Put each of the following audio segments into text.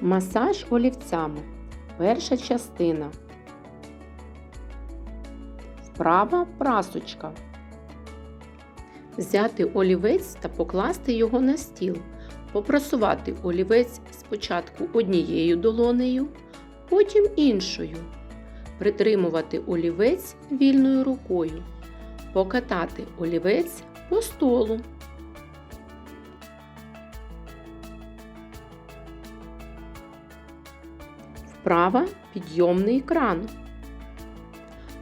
Масаж олівцями. Перша частина. Вправа прасочка. Взяти олівець та покласти його на стіл. Попрасувати олівець спочатку однією долонею, потім іншою. Притримувати олівець вільною рукою. Покатати олівець по столу. Вправа підйомний кран.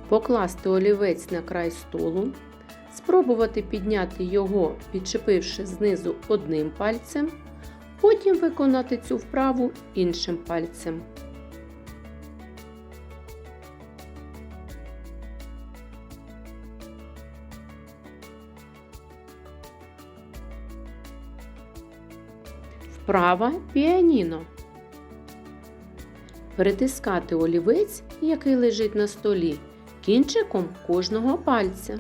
Покласти олівець на край столу. Спробувати підняти його, підчепивши знизу одним пальцем. Потім виконати цю вправу іншим пальцем. Вправа піаніно. Перетискати олівець, який лежить на столі, кінчиком кожного пальця.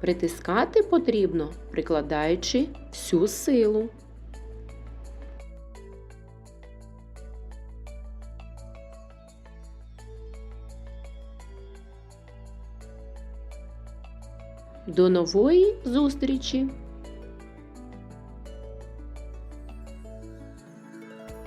Притискати потрібно, прикладаючи всю силу. До нової зустрічі!